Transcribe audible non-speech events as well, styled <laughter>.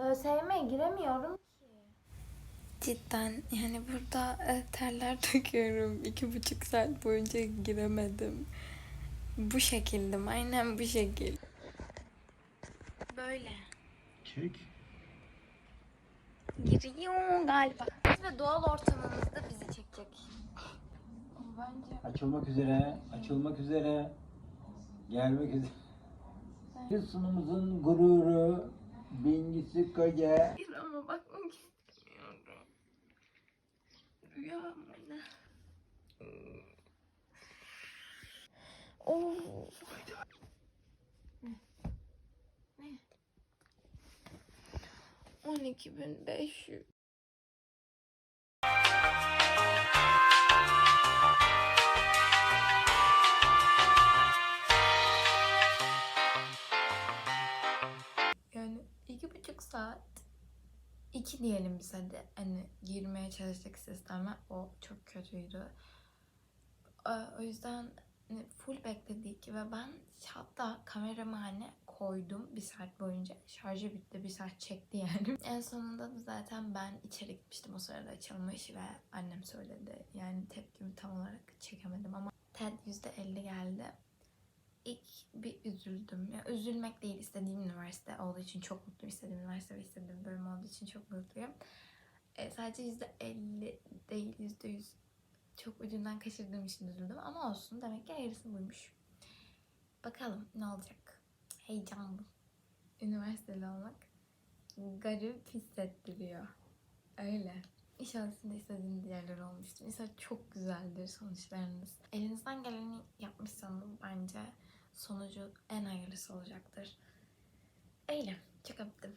ÖSYM'ye giremiyorum ki. Cidden yani burada e, terler <laughs> döküyorum. İki buçuk saat boyunca giremedim. Bu şekildim. Aynen bu şekil. Böyle. Çek. Giriyor galiba. Ve doğal ortamımızda bizi çekecek. Bence Açılmak üzere, açılmak üzere. Gelmek üzere. Sunumuzun gururu, Bingisi koca. Hayır ama bakmak istemiyorum. Rüyam ne? Oh. Ne? 12.500 saat iki diyelim biz hadi hani girmeye çalıştık sisteme o çok kötüydü. Ee, O yüzden hani full bekledik ve ben hatta kameramı hani koydum bir saat boyunca şarjı bitti bir saat çekti yani. <laughs> En sonunda da zaten ben içeri gitmiştim o sırada açılmış ve annem söyledi. Yani tepkimi tam olarak çekemedim ama TED %50 geldi. İlk bir üzüldüm. Ya üzülmek değil istediğim üniversite olduğu için çok mutluyum. İstediğim üniversite ve istediğim bölüm olduğu için çok mutluyum. E, sadece %50 değil %100 çok ucundan kaçırdığım için üzüldüm ama olsun demek ki hayırlısı buymuş. Bakalım ne olacak. Heyecanlı. Üniversiteli olmak garip hissettiriyor. Öyle. İnşallah sizin de istediğiniz yerler olmuştur. İnşallah çok güzeldir sonuçlarınız. Elinizden geleni yapmışsanız bence sonucu en hayırlısı olacaktır. Öyle. Çok öptüm.